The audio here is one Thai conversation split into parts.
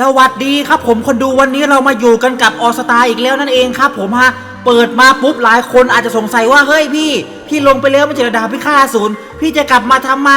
สวัสดีครับผมคนดูวันนี้เรามาอยู่กันกับออสตาอีกแล้วนั่นเองครับผมฮะ เปิดมาปุ๊บหลายคนอาจจะสงสัยว่าเฮ้ยพี่ พี่ลงไปแล้วไม่เจอดาบพิฆาตศูนย์พี่จะกลับมาทำไม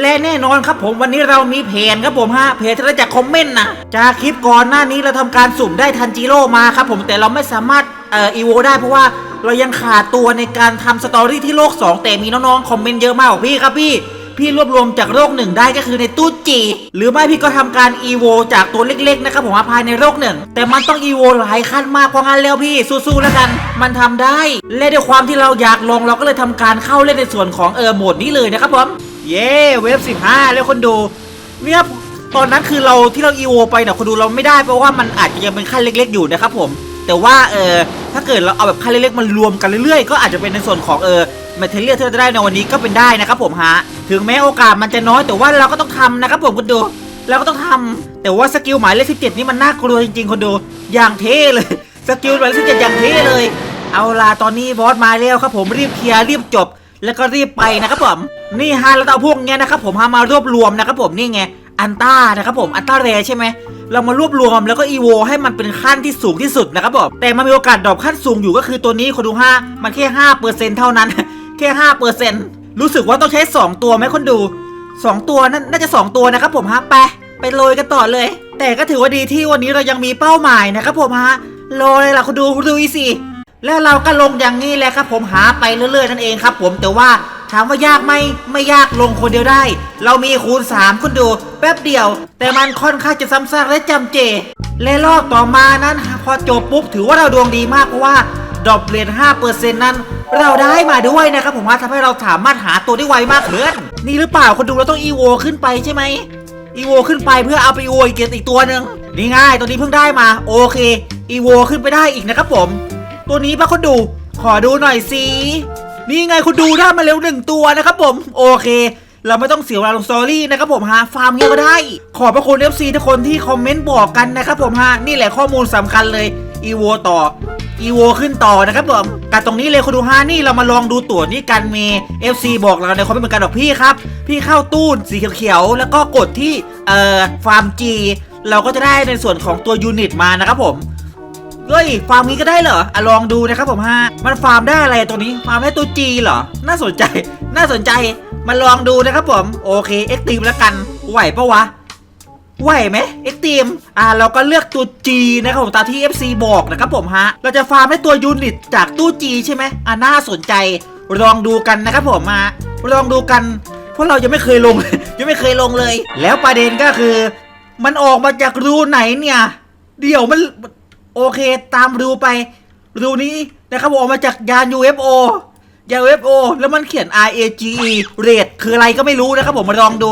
และแน่นอนครับผมวันนี้เรามีเพจครับผมฮะเพจที่เราจากคอมเมนต์นะจากคลิปก่อนหน้านี้เราทำการสุ่มได้ทันจิโร่มาครับผมแต่เราไม่สามารถเอ่ออีโวได้เพราะว่าเรายังขาดตัวในการทำสตอรี่ที่โลก 2 แต่มีน้องๆคอมเมนต์เยอะมากพี่ครับพี่ พี่รวบรวมจากโรคหนึ่งได้ก็คือในตู้จีหรือไม่พี่ก็ทำการอีโวจากตัวเล็กๆนะครับผมว่าภายในโรคหนึ่งแต่มันต้องอีโวหลายขั้นมากเพราะงั้นแล้วพี่สู้ๆแล้วกัน มันทำได้ และด้วยความที่เราอยากลองเราก็เลยทำการเข้าเล่นในส่วนของเออโหมดนี้เลยนะครับผมเย้เว็บ15 แล้วคนดูเนี่ยตอนนั้นคือเราที่เราอีโวไปเนี่ยคนดูเราไม่ได้เพราะว่ามันอาจจะยังเป็นขั้นเล็ก ๆ อยู่นะครับผมแต่ว่าเออถ้าเกิดเราเอาแบบขั้นเล็กๆมันรวมกันเรื่อยๆ ก็อาจจะเป็นในส่วนของเออ แมทเทเรียลที่เราจะได้ในวันนี้ก็เป็นได้นะครับผมฮะ ถึงแม้โอกาสมันจะน้อยแต่ว่าเราก็ต้องทำนะครับผมคุณดู เราก็ต้องทำแต่ว่าสกิลหมายเลขสิบเจ็ดนี่มันน่ากลัวจริงๆคนดู อย่างเท่เลย สกิลหมายเลขสิบเจ็ดอย่างเท่เลย เอาล่ะตอนนี้บอสมาแล้วครับผมรีบเคลียร์รีบจบ แล้วก็รีบไปนะครับผม นี่ฮะแล้วเอาพวกเนี้ยนะครับผมฮะมารวบรวมนะครับผมนี่ไงอันต้านะครับผมอันต้าเรใช่ไหมเรามารวบรวมแล้วก็อีโวให้มันเป็นขั้นที่สูงที่สุดนะครับผมแต่มันมีโอกาสดรอปขั้นสูงอยู่ก็คือตัวนี้คนดูห้ามันแค่ห้าเปอร์เซ็นเท่านั้น แค่ห้าเปอร์เซ็นต์รู้สึกว่าต้องใช้สองตัวไหมคนดูสองตัวนั่นน่าจะสองตัวนะครับผมฮะไปไปโรยกันต่อเลย แต่ก็ถือว่าดีที่วันนี้เรายังมีเป้าหมายนะครับผมฮะโรยเลยล่ะคุณดูดูอีสิแล้วเราก็ลงอย่างนี้แหละครับ ผมหาไปเรื่อยๆนั่นเองครับ ผมแต่ว่าถามว่ายากไหมไม่ยากลงคนเดียวได้ เรามีคูณ 3 คุณดู แป๊บเดียว แต่มันค่อนข้างจะซ้ำซากและจำเจ และรอบต่อมานั้น พอจบปุ๊บถือว่าเราดวงดีมากเพราะว่า ดรอปเหรียญ5%นั้น เราได้มาด้วยนะครับผมว่าทำให้เราสามารถหาตัวได้ไวมากขึ้น นี่หรือเปล่าคนดูเราต้องอีโวขึ้นไปใช่ไหมอีโวขึ้นไปเพื่อเอาไปอีโวอีกตอีกตัวหนึ่งนี่ง่ายตัวนี้เพิ่งได้มาโอเคอีโวขึ้นไปได้อีกนะครับผม ตัวนี้ปะคนดูขอดูหน่อยสินี่ไงคุณดูได้มาเร็วหนึ่งตัวนะครับผมโอเคเราไม่ต้องเสียเวลาลงสตอรี่นะครับผมฮะฟาร์มเงี้ยก็ได้ ขอบพระคุณ FC ทุกคนที่คอมเมนต์บอกกันนะครับผมฮะนี่แหละข้อมูลสำคัญเลยอีโวต่อ อีโวขึ้นต่อนะครับผมกันตรงนี้เลยคุณดูฮะนี่เรามาลองดูตั๋วนี้กันเม FC บอกเราในคอมเมนต์เหมือนกันบอกพี่ครับ พี่เข้าตู้สีเขียวๆ แล้วก็กดที่เอ่อฟาร์ม G เราก็จะได้ในส่วนของตัวยูนิตมานะครับผมเฮ้ยฟาร์มนี้ก็ได้เหรออะลองดูนะครับผมฮะมันฟาร์มได้อะไรตัวนี้ฟาร์มได้ตัวจีเหรอ น่าสนใจ น่าสนใจมาลองดูนะครับผม โอเคเอ็กตีมแล้วกันไหวปะวะ ไหวไหมเอ็กตีมอ่าเราก็เลือกตัว G นะครับผมตามที่ FC บอกนะครับผมฮะ เราจะฟาร์มได้ตัวยูนิตจากตู้ G ใช่ไหมอ่าน่าสนใจลองดูกันนะครับผมมาลองดูกันเพราะเรายังไม่เคยลง ยังไม่เคยลงเลย แล้วประเด็นก็คือ มันออกมาจากรูไหนเนี่ย เดี๋ยวมันโอเคตามรูไป รูนี้นะครับผมออกมาจากยาน UFO ยา UFO แล้วมันเขียน R A G E เรทคืออะไรก็ไม่รู้นะครับผมมาลองดู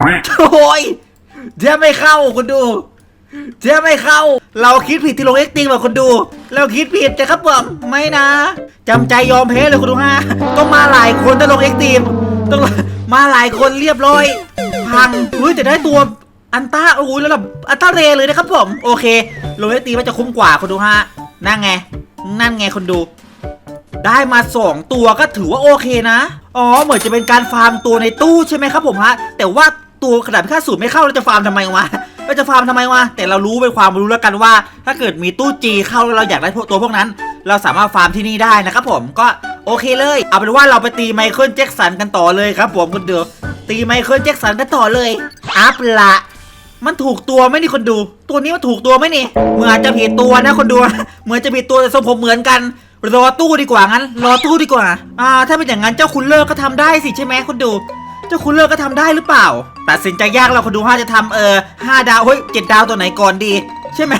โอ้ยเดี๋ยวไม่เข้าคุณดูเดี๋ยวไม่เข้า เราคิดผิดที่ลงเอ็กติงแบบคุณดู เราคิดผิดนะครับผมไม่นะจำใจยอมแพ้เลยคุณดูฮะต้องมาหลายคนต้องลงเอ็กติมต้องมาหลายคนเรียบร้อยพังเฮ้ยแต่ได้ตัวอันต้าโอ้โหแล้วแบบอันต้าเรเลยนะครับผมโอเคลงเอ็กติมมันจะคุ้มกว่าคุณดูฮะนั่นไง นั่นไงคุณดูได้มาสองตัวก็ถือว่าโอเคนะ อ๋อ เหมือนจะเป็นการฟาร์มตัวในตู้ใช่ไหมครับผมฮะ แต่ว่า ตัวขนาดพิฆาตสูตรไม่เข้าเราจะฟาร์มทำไมวะเราจะฟาร์มทำไมวะแต่เรารู้เป็นความรู้แล้วกันว่า ถ้าเกิดมีตู้จีเข้าแล้วเราอยากได้พวกตัวพวกนั้น เราสามารถฟาร์มที่นี่ได้นะครับผมก็โอเคเลย เอาเป็นว่าเราไปตีไมเคิลแจ็คสันกันต่อเลยครับผมคุณเดือตีไมเคิลแจ็คสันกันต่อเลยอัพละมันถูกตัวไหมนี่คนดู ตัวนี้มันถูกตัวไหมนี่เหมือนจะผิดตัวนะคนดู เหมือนจะผิดตัวแต่ทรงผมเหมือนกันรอตู้ดีกว่างั้น รอตู้ดีกว่า อ่า ถ้าเป็นอย่างนั้นเจ้าคุณเลิกก็ทำได้สิใช่ไหมคนดู เจ้าคุณเลิกก็ทำได้หรือเปล่า ตัดสินใจยากเราคนดูห้าจะทำเออห้าดาวเฮ้ยเจ็ดดาวตัวไหนก่อนดี ใช่ไหม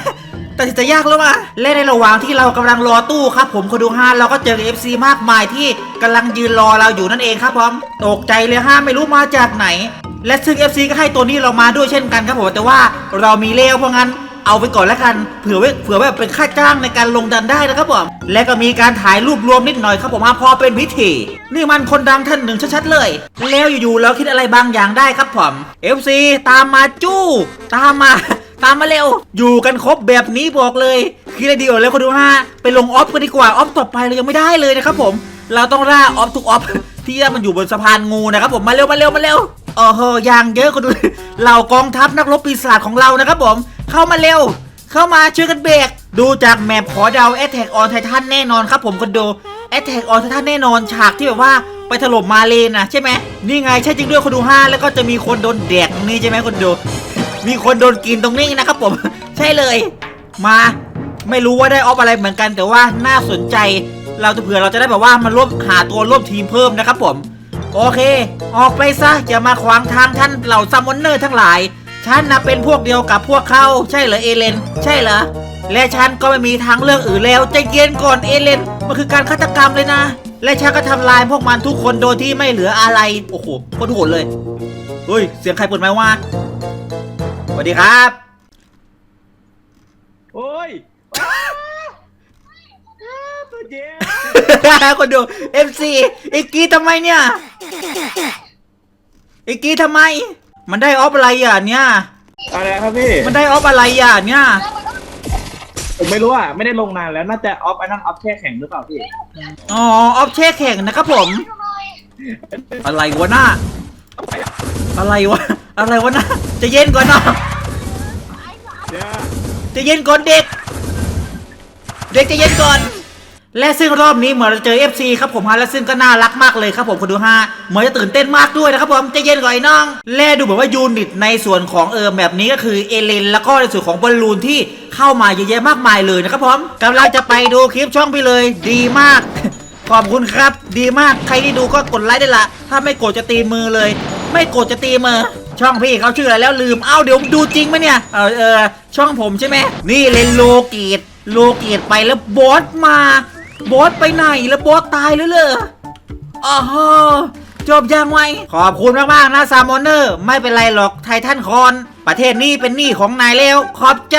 ตัดสินใจยากแล้วมาและในระหว่างที่เรากำลังรอตู้ครับ ผมคนดูห้าเราก็เจอเอฟซีมากมายที่กำลังยืนรอเราอยู่นั่นเองครับผมตกใจเลยห้าไม่รู้มาจากไหน และซึ่ง FC ก็ให้ตัวนี้เรามาด้วยเช่นกันครับผมแต่ว่าเรามีเลวเพราะงั้น เอาไปก่อนแล้วกันเผื่อไว้เผื่อไว้เป็นค่าจ้างในการลงดันได้นะครับผมและก็มีการถ่ายรูปรวมนิดหน่อยครับผมฮะพอเป็นพิธีนี่มันคนดังท่านหนึ่งชัดๆเลย แล้วอยู่ๆเราคิดอะไรบางอย่างได้ครับผม FC ตามมาจู้ ตามมา ตามมาเร็ว อยู่กันครบแบบนี้บอกเลยคิดอะไรดีกว่าแล้วคนดูฮะไปลงออฟกันดีกว่าออฟต่อไปเรายังไม่ได้เลยนะครับผม เราต้องล่าออฟทุกออฟ ที่มันอยู่บนสะพานงูนะครับผมมาเร็วมาเร็วมาเร็วโอ้โหยางเยอะคนดูเหล่ากองทัพนักรบปีศาจของเรานะครับผมเข้ามาเร็ว เข้ามาช่วยกันเบรกดูจากแมปขอเดา Attack on Titan แน่นอนครับผมคนดู Attack on Titan แน่นอนฉากที่แบบว่าไปถล่มมาเลนนะใช่ไหมนี่ไงใช่จริงด้วยคนดูห้าแล้วก็จะมีคนโดนแดกตรงนี้ใช่ไหมคนดูมีคนโดนกินตรงนี้นะครับผม ใช่เลย มาไม่รู้ว่าได้ออฟอะไรเหมือนกันแต่ว่าน่าสนใจ เราจะเผื่อเราจะได้แบบว่ามาร่วมหาตัวร่วมทีมเพิ่มนะครับผม โอเค ออกไปซะอย่ามาขวางทางท่านเหล่าซัมมอนเนอร์ทั้งหลาย ฉันนะเป็นพวกเดียวกับพวกเขาใช่เหรอเอเลน ใช่เหรอ และฉันก็ไม่มีทางเลือกอื่นแล้วใจเย็นก่อนเอเลน มันคือการฆาตกรรมเลยนะ และฉันก็ทำลายพวกมันทุกคนโดยที่ไม่เหลืออะไร โอ้โหโคตรโหดเลย เฮ้ย เสียงใครเปิดไมค์วะสวัสดีครับ โอ้ยอ้าวอ้าวตัว เจ๊คนดู MC อีกกี้ทำไมเนี่ยอีกกี้ทำไม มันได้ออฟอะไรอะเนี่ย อะไรครับพี่ มันได้ออฟอะไรอะเนี่ย ผมไม่รู้อะ ไม่ได้ลงนานแล้ว น่าจะออฟไอ้นั่นออฟแช่แข็งหรือเปล่าพี่ อ๋อออฟแช่แข็งนะครับผม อะไรวะหน้า อะไรวะ อะไรวะหน้าใจะเย็นก่อนเนาะเนี่ยใจะเย็นก่อนเด็ก เด็กใจะเย็นก่อน และซึ่งรอบนี้เหมือนเราเจอ FC ครับผมฮะและซึ่งก็น่ารักมากเลยครับผมคนดูฮะเหมือนจะตื่นเต้นมากด้วยนะครับผมใจะเย็นก่อนไอ้น้อง และดูเหมือนว่ายูนิตในส่วนของเออแบบนี้ก็คือเอเลนแล้วก็ในส่วนของบอลลูนที่เข้ามาเยอะแยะมากมายเลยนะครับผมกำลังจะไปดูคลิปช่องไปเลย ดีมาก ขอบคุณครับ ดีมากใครที่ดูก็กดไลค์ได้ละ ถ้าไม่กดจะตีมือเลย ไม่กดจะตีมือช่องพี่เขาชื่ออะไรแล้วลืมเอ้าเดี๋ยวดูจริงไหมเนี่ยเออเออช่องผมใช่ไหมนี่เลนโลเกตโลเกตไปแล้วบอสมา บอสไปไหนแล้วบอสตายแล้วเหรออ๋อจบยังไงขอบคุณมากๆนะซามอนเนอร์ ไม่เป็นไรหรอกไททันคอน ประเทศนี้เป็นหนี้ของนายแล้ว ขอบใจ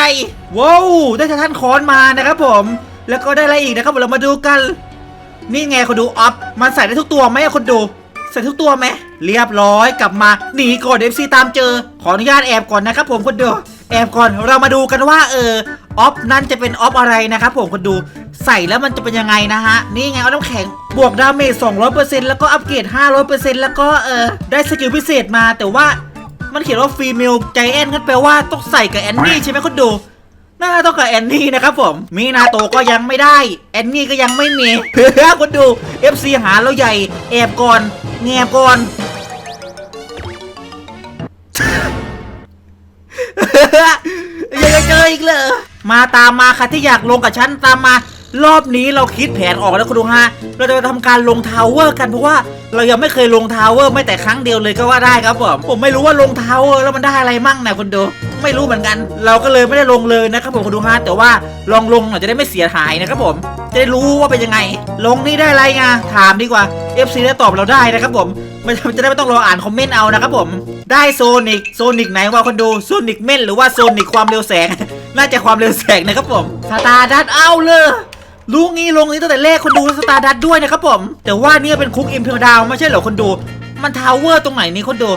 ว้าวได้ไททันคอนมานะครับผม แล้วก็ได้อะไรอีกนะครับเรามาดูกัน นี่ไงคนดูออฟมันใส่ได้ทุกตัวไหมคนดู ใส่ทุกตัวไหมเรียบร้อยกลับมาหนีก่อนเอฟซีตามเจอ ขออนุญาตแอบก่อนนะครับผมคนดูแอบก่อนเรามาดูกันว่าเออออฟนั้นจะเป็นออฟอะไรนะครับผมคนดู ใส่แล้วมันจะเป็นยังไงนะฮะ นี่ไงเอาน้ำแข็งบวกดาเมจ200%แล้วก็อัปเกรด500%แล้วก็เออได้สกิลพิเศษมาแต่ว่ามันเขียนว่าฟีเมลใจแอนนั่นแปลว่าต้องใส่กับแอนนี่ใช่ไหมคนดูน่าต้องกับแอนนี่นะครับผม มีนาโตก็ยังไม่ได้ แอนนี่ก็ยังไม่มีเพื่อคนดู FC หาเราใหญ่แอบก่อนแงบก่อนยังจะเจออีกเหรอมาตามมาค่ะที่อยากลงกับฉันตามมา รอบนี้เราคิดแผนออกแล้วคุณดูฮะ เราจะทำการลงทาวเวอร์กันเพราะว่าเรายังไม่เคยลงทาวเวอร์ไม่แต่ครั้งเดียวเลยก็ว่าได้ครับผมผมไม่รู้ว่าลงทาวเวอร์แล้วมันได้อะไรมั่งนะคุณดูไม่รู้เหมือนกัน เราก็เลยไม่ได้ลงเลยนะครับผมคุณดูฮะแต่ว่าลองลงหน่อยจะได้ไม่เสียหายนะครับผมจะได้รู้ว่าเป็นยังไง ลงนี่ได้อะไรไงถามดีกว่า FC ได้ตอบเราได้นะครับผมไม่จะได้ไม่ต้องรออ่านคอมเมนต์เอานะครับผมได้โซนิกโซนิกไหนว่าคนดูโซนิกเม่นหรือว่าโซนิกความเร็วแสง น่าจะความเร็วแสงนะครับผมสตาร์ดัตเอาเลย รู้งี้ลงนี้ตั้งแต่แรกคนดูสตาร์ดัตด้วยนะครับผม แต่ว่าเนี่ยเป็นคุกอิมเพลดาวไม่ใช่เหรอคนดู มันทาวเวอร์ตรงไหนนี่คนดู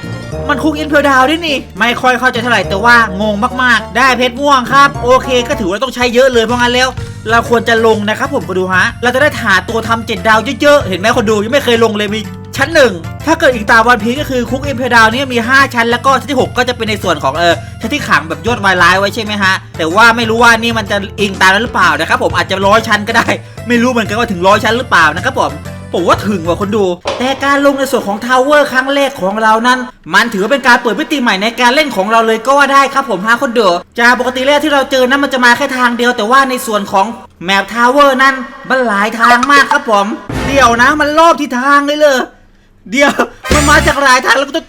มันคุกอินเพลดาวด้วยนี่ ไม่ค่อยเข้าใจเท่าไหร่แต่ว่างงมากๆ ได้เพชรม่วงครับ โอเค ก็ถือว่าต้องใช้เยอะเลยเพราะงั้นแล้ว เราควรจะลงนะครับผมคนดูฮะ เราจะได้หาตัวทำเจ็ดดาวเยอะๆ เห็นไหมคนดูยังไม่เคยลงเลยมี ชั้นหนึ่งถ้าเกิดอีกตามวันพีก็คือคุกอินเพดาวเนี่ยมี 5 ชั้น แล้วก็ชั้นที่ 6 ก็จะเป็นในส่วนของเออชั้นที่ขังแบบยอดวายร้ายไว้ใช่ไหมฮะ แต่ว่าไม่รู้ว่านี่มันจะอิงตามนั้นหรือเปล่านะครับผมอาจจะร้อยชั้นก็ได้ ไม่รู้เหมือนกันว่าถึงร้อยชั้นหรือเปล่านะครับผมผมว่าถึงว่ะคนดู แต่การลงในส่วนของทาวเวอร์ครั้งแรกของเรานั้น มันถือว่าเป็นการเปิดมิติใหม่ในการเล่นของเราเลยก็ว่าได้ครับผมฮะคนดูจากปกติแรกที่เราเจอนั้นมันจะมาแค่ทางเดียว แต่ว่าในส่วนของแมปทาวเวอร์นั้นมันหลายทางมากครับผม เดี๋ยวนะมันรอบที่ทางเลยเลย เดี๋ยวมันมาจากหลายทางแล้วก็ต้อง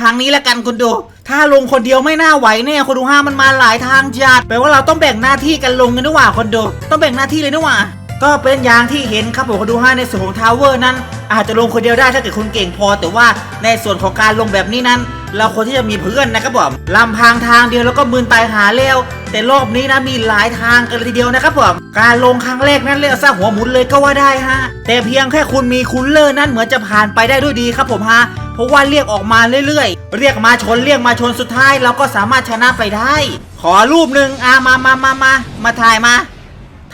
ทางนี้ละกันคนดู ถ้าลงคนเดียวไม่น่าไหวแน่คนดูห้ามันมาหลายทางจัดแปลว่าเราต้องแบ่งหน้าที่กันลงกันด้วยว่าคนดูต้องแบ่งหน้าที่เลยด้วยว่าก็เป็นอย่างที่เห็นครับผมคนดูห้าในส่วนของทาวเวอร์นั้น อาจจะลงคนเดียวได้ถ้าเกิดคุณเก่งพอ แต่ว่าในส่วนของการลงแบบนี้นั้น เราควรที่จะมีเพื่อนนะครับผมลำพังทางเดียวแล้วก็มืนตายหาเร็ว แต่รอบนี้นะมีหลายทางกันเลยทีเดียวนะครับผมการลงครั้งแรกนั้นเรียกซะหัวหมุนเลยก็ว่าได้ฮะ แต่เพียงแค่คุณมีคุณเลอร์นั้นเหมือนจะผ่านไปได้ด้วยดีครับผมฮะเพราะว่าเรียกออกมาเรื่อยๆ เรียกมาชนเรียกมาชนสุดท้าย เราก็สามารถชนะไปได้ ขอรูปหนึ่งอะมามามามามาถ่ายมา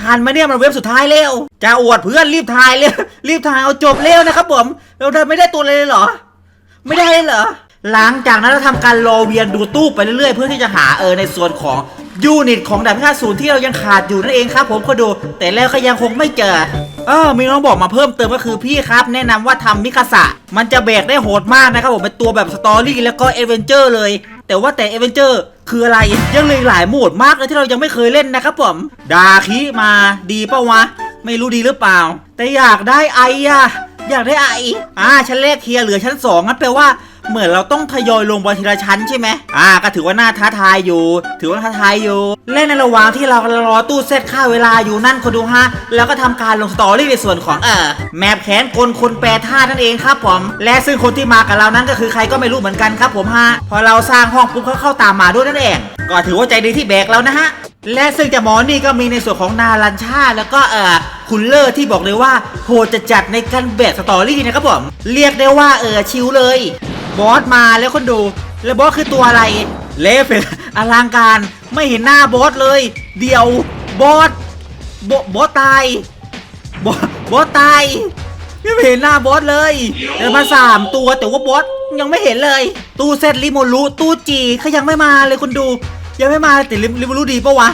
ทานมาเนี่ยมันเว็บสุดท้ายเร็วจะอวดเพื่อนรีบถ่ายเร็วรีบถ่ายเอาจบเร็วนะครับผมเราได้ไม่ได้ตัวเลยเหรอ ไม่ได้เลยเหรอหลังจากนั้นเราทำการรอเวียนดูตู้ไปเรื่อยๆ เพื่อที่จะหาเออในส่วนของ ยูนิตของดาบพิฆาตศูนย์ที่เรายังขาดอยู่นั่นเองครับ ผมก็ดู แต่แล้วก็ยังคงไม่เจอเออมีน้องบอกมาเพิ่มเติมก็คือพี่ครับ แนะนำว่าทำมิคาสะมันจะแบกได้โหดมากนะครับผมเป็นตัวแบบสตอรี่แล้วก็เอเวนเจอร์เลย แต่ว่าแต่เอเวนเจอร์คืออะไรยังเลยหลายโหมดมากเลยที่เรายังไม่เคยเล่นนะครับผมดาคิมาดีเปล่าวะ ไม่รู้ดีหรือเปล่า แต่อยากได้ไออะ อยากได้ไออ่าชั้นแรกเคลียร์เหลือชั้นสองงั้นแปลว่าเหมือนเราต้องทยอยลงไปทีละชั้นใช่ไหมอ่า ก็ถือว่าน่าท้าทายอยู่ ถือว่าท้าทายอยู่เล่นในระหว่างที่เรารอตู้เซตค่าเวลาอยู่นั่นคนดูฮะ แล้วก็ทำการลงสตอรี่ในส่วนของเออแมปแขนกลคนแปรท่านั่นเองครับผม และซึ่งคนที่มากับเรานั้นก็คือใครก็ไม่รู้เหมือนกันครับผมฮะ พอเราสร้างห้องปุ๊บเขาเข้าตามมาด้วยนั่นเอง ก็ถือว่าใจดีที่แบกเรานะฮะ และซึ่งจะหมอนี่ก็มีในส่วนของนาลันชาแล้วก็เอ่อคุณเลอร์ที่บอกเลยว่าโหดจะจัดในการแบกสตอรี่นะครับผมเรียกได้ว่าเออชิลเลย บอสมาแล้วคนดู แล้วบอสคือตัวอะไรเลฟเป็นอลังการไม่เห็นหน้าบอสเลย เดี๋ยวบอสบอบอสตายบอสบอสตายไม่เห็นหน้าบอสเลยเดินมาสามตัวแต่ว่าบอสยังไม่เห็นเลย ตู้เซตลิโมรุตู้จีเขายังไม่มาเลยคนดู ยังไม่มาแต่ลิลิมรุดีปะวะ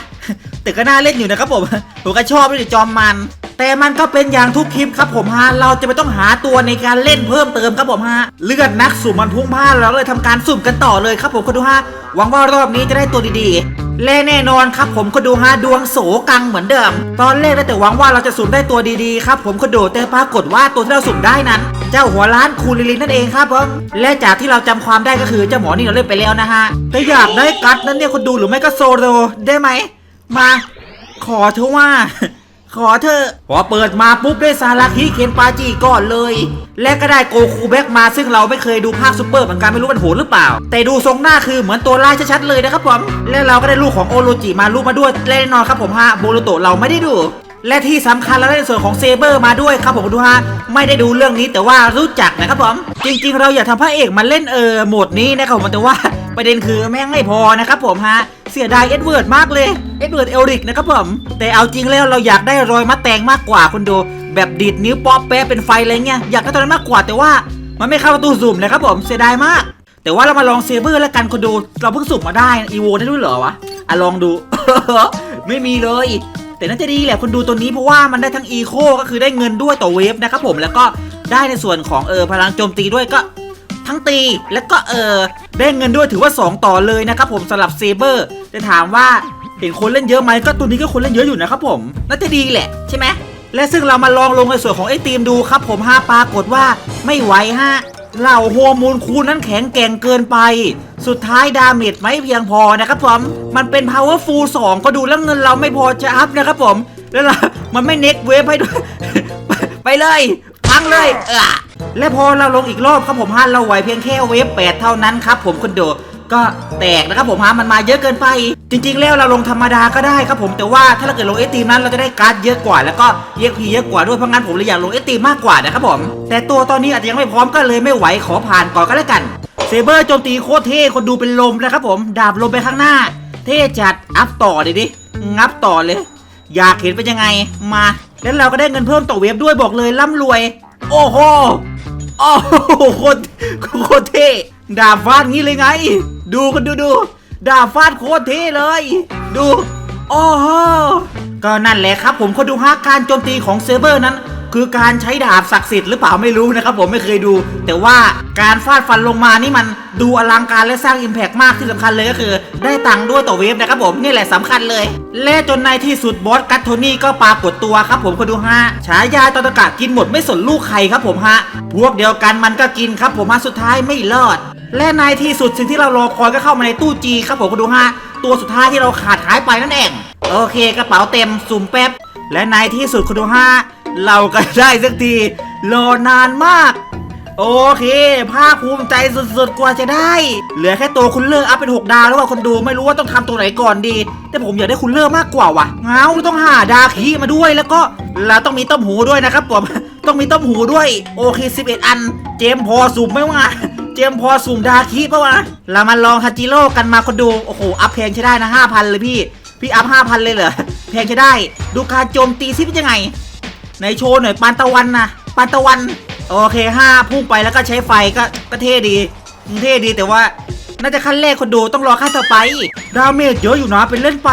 แต่ก็น่าเล่นอยู่นะครับผมผมก็ชอบด้วยจอมมัน แต่มันก็เป็นอย่างทุกคลิปครับผมฮะเราจะไม่ต้องหาตัวในการเล่นเพิ่มเติมครับผมฮะเลือดนักสุ่มมันพุ่งพลาดเราเลยทำการสุ่มกันต่อเลยครับผมคุณดูฮะหวังว่ารอบนี้จะได้ตัวดีๆ และแน่นอนครับผมก็ดูฮะดวงโสกังเหมือนเดิม ตอนแรกได้แต่หวังว่าเราจะสุ่มได้ตัวดีๆครับผมก็ดูแต่ปรากฏว่าตัวที่เราสุ่มได้นั้น เจ้าหัวล้านคูลิลินนั่นเองครับผมและจากที่เราจำความได้ก็คือเจ้าหมอนี่เราเล่นไปแล้วนะฮะแต่อยากได้กัดนั้นเนี่ยคนดูหรือไม่ก็โซโลได้ไหมมา ขอเถอะว่า ขอเธอะพอเปิดมาปุ๊บได้ซาราคิเคนปาจิก่อนเลย และก็ได้โกคูแบ็กมาซึ่งเราไม่เคยดูภาคซูเปอร์เหมือนกันไม่รู้มันโหดหรือเปล่า แต่ดูทรงหน้าคือเหมือนตัวลายชัดๆเลยนะครับผม และเราก็ได้ลูกของโอโรจิมาลูกมาด้วยและแน่นอนครับผมฮะโบโลโตเราไม่ได้ดู และที่สำคัญเราได้ส่วนของเซเบอร์มาด้วยครับผมดูฮะไม่ได้ดูเรื่องนี้แต่ว่ารู้จักนะครับผม จริง ๆ เราอยากทำพระเอกมาเล่นเออโหมดนี้นะครับผมแต่ว่าประเด็นคือแม่งไม่พอนะครับผมฮะ เสียดายเอ็ดเวิร์ดมากเลย เอ็ดเวิร์ดเอลริกนะครับผม แต่เอาจริงแล้วเราอยากได้รอยมัดแตงมากกว่าคุณดูแบบดีดนิ้วป๊อปแปะเป็นไฟอะไรเงี้ยอยากได้ตัวนั้นมากกว่าแต่ว่ามันไม่เข้าประตูสุ่มเลยครับผมเสียดายมาก แต่ว่าเรามาลองเซเบอร์แล้วกันคุณดูเราเพิ่งสุ่มมาได้อีโวได้ด้วยเหรอวะอะลองดู ไม่มีเลยแต่น่าจะดีแหละคุณดูตัวนี้เพราะว่ามันได้ทั้งอีโคก็คือได้เงินด้วยต่อเวฟนะครับผมแล้วก็ได้ในส่วนของเออพลังโจมตีด้วยก็ทั้งตีแล้วก็เออได้เงินด้วยถือว่า 2 ต่อเลยนะครับผมสำหรับเซเบอร์ จะถามว่าเห็นคนเล่นเยอะไหมก็ตัวนี้ก็คนเล่นเยอะอยู่นะครับผม น่าจะดีแหละใช่ไหมและซึ่งเรามาลองลงในส่วนของไอ้ทีมดูครับ ผมฮะปรากฏว่าไม่ไหวฮะเหล่าฮอร์โมนคูนั้นแข็งแกร่งเกินไป สุดท้ายดาเมจไม่เพียงพอนะครับผม มันเป็น powerful 2 ก็ดูแล้วเงินเราไม่พอจะอัพนะครับผม แล้วมันไม่เน็กเวฟให้ด้วยไปเลยพังเลยเออและพอเราลงอีกรอบครับผมฮะเราไหวเพียงแค่เวฟแปดเท่านั้นครับผมคุณดู ก็แตกนะครับผมฮะมันมาเยอะเกินไป จริง ๆ แล้วเราลงธรรมดาก็ได้ครับผมแต่ว่าถ้าเราเกิดลงเอตีมนั้นเราจะได้การ์ดเยอะกว่า แล้วก็เยกพีเยอะกว่าด้วยเพราะงั้นผมเลยอยากลงเอตีมมากกว่านะครับผม แต่ตัวตอนนี้อาจจะยังไม่พร้อมก็เลยไม่ไหวขอผ่านก่อนก็แล้วกันเซเบอร์โจมตีโคตรเท่คนดูเป็นลมนะครับผมดาบลมไปข้างหน้า เท่จัดอัพต่อดิดิงับต่อเลย อยากเห็นเป็นยังไงมา แล้วเราก็ได้เงินเพิ่มต่อเว็บด้วยบอกเลยร่ำรวย โอ้โหโอ้โหโคตรโคตรเท่ดาบฟาดงี้เลยไง ดูกันดูดูดาบฟาดโคตรเท่เลย ดูโอ้โหก็นั่นแหละครับ ผมเขาดูฮะการโจมตีของเซิร์ฟเบอร์นั้น คือการใช้ดาบศักดิ์สิทธิ์หรือเปล่าไม่รู้นะครับผมไม่เคยดู แต่ว่าการฟาดฟันลงมานี่มันดูอลังการและสร้างอิมแพกมากที่สำคัญเลยก็คือ ได้ตังค์ด้วยต่อเวฟนะครับผมนี่แหละสำคัญเลย และจนในที่สุดบอสกัตโทนี่ก็ปรากฏตัวครับผมก็ดูฮะฉายาตอนตะกะกินหมดไม่สนลูกใครครับผมฮะพวกเดียวกันมันก็กินครับผมฮะสุดท้ายไม่รอด และในที่สุดสิ่งที่เรารอคอยก็เข้ามาในตู้จีครับผมก็ดูฮะตัวสุดท้ายที่เราขาดหายไปนั่นเอง โอเค กระเป๋าเต็มสุ่มแป๊บ และในที่สุดคุณดูฮะเราก็ได้สักทีรอนานมาก โอเคภาคภูมิใจสุดๆกว่าจะได้ เหลือแค่ตัวคุณเลอร์อัพเป็น 6 ดาวแล้วว่าคนดูไม่รู้ว่าต้องทำตัวไหนก่อนดี แต่ผมอยากได้คุณเลอร์มากกว่าว่ะเงาต้องหาดาคีมาด้วยแล้วก็เราต้องมีต้มหูด้วยนะครับผมต้องมีต้มหูด้วย โอเค 11 อัน เจมพอสุ่มไหมวะ เจมพอสุ่มดาคีปะวะ เรามาลองฮาจิโร่กันมาคนดู โอ้โห อัพเพลงใช้ได้นะ5,000เลยพี่ พี่อัพ5,000เลยเหรอ เพลงใช้ได้ ดูการโจมตีซิเป็นยังไง ในโชว์หน่อยปานตะวันนะปานตะวัน โอเคห้าพุ่งไปแล้วก็ใช้ไฟก็ก็เท่ดี เท่ดีแต่ว่า น่าจะขั้นแรกคนดูต้องรอขั้นต่อไป ดาเมจเยอะอยู่นะเป็นเล่นไป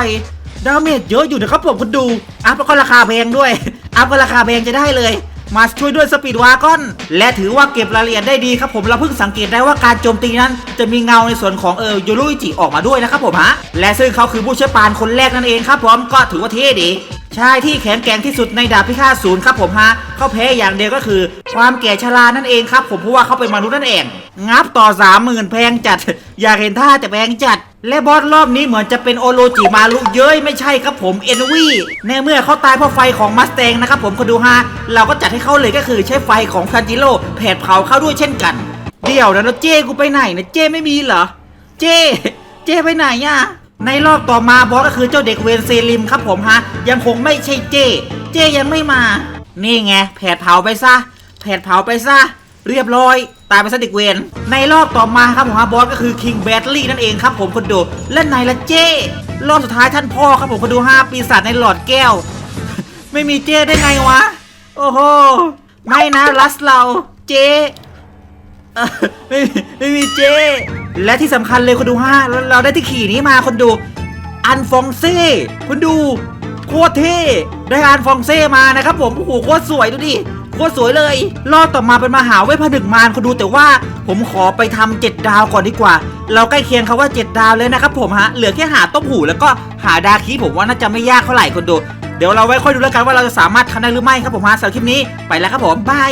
ดาเมจเยอะอยู่นะครับผมคนดู อัพแล้วก็ราคาแพงด้วย อัพก็ราคาแพงจะได้เลย มาช่วยด้วยสปีดวากอน และถือว่าเก็บรายละเอียดได้ดีครับผมเราเพิ่งสังเกตได้ว่าการโจมตีนั้นจะมีเงาในส่วนของเออยูรุอิจิออกมาด้วยนะครับผมฮะและซึ่งเขาคือผู้เชี่ยวชาญคนแรกนั่นเองครับผมก็ถือว่าเท่ดี ใช่ที่แข็งแกร่งที่สุดในดาบพิฆาตศูนย์ครับผมฮะเขาแพ้อย่างเดียวก็คือ ความแก่ชรานั่นเองครับผมเพราะว่าเขาเป็นมนุษย์นั่นเอง งับต่อสามหมื่นแพงจัด อยากเห็นท่าแต่แพงจัด และบอสรอบนี้เหมือนจะเป็นโอโรจิมารุเย้ยไม่ใช่ครับผมเอ็นวีในเมื่อเขาตายเพราะไฟของมัสแตงนะครับผมคนดูฮะเราก็จัดให้เขาเลยก็คือใช้ไฟของคันจิโร่แผดเผาเข้าด้วยเช่นกัน เดี๋ยวนะเจ้กูไปไหนนะเจ้ไม่มีเหรอ เจ้ เจ้ไปไหนอะ ในรอบต่อมาบอสก็คือเจ้าเด็กเวนเซลิมครับผมฮะ ยังคงไม่ใช่เจ้เจ้ยังไม่มา นี่ไงแผดเผาไปซะแผดเผาไปซะเรียบร้อย ตายไปซะเด็กเวนในรอบต่อมาครับผมฮะบอสก็คือคิงแบดลี่นั่นเองครับผมคนดูและในละเจ้รอบสุดท้ายท่านพ่อครับผมคนดูห้าปีศาจในหลอดแก้ว ไม่มีเจ้ได้ไงวะ โอ้โหไม่นะรัสเราเจ้ไม่มีไม่มีเจ และที่สำคัญเลยคนดูฮะเราเราได้ที่ขี่นี้มาคนดู อันฟองเซ่คุณดูโคตรเท่ได้อันฟองเซ่มานะครับผมโอ้โหโคตรสวยดูดิโคตรสวยเลย รอบต่อมาเป็นมหาเวทผนึกมารคนดูแต่ว่าผมขอไปทำเจ็ดดาวก่อนดีกว่า เราใกล้เคียงคาว่าเจ็ดดาวเลยนะครับผมฮะเหลือแค่หาต้มหูแล้วก็หาดาคีผมว่าน่าจะไม่ยากเท่าไหร่คนดู เดี๋ยวเราไว้ค่อยดูแล้วกันว่าเราจะสามารถทำได้หรือไม่ครับผมฮะสำหรับคลิปนี้ไปแล้วครับผมบาย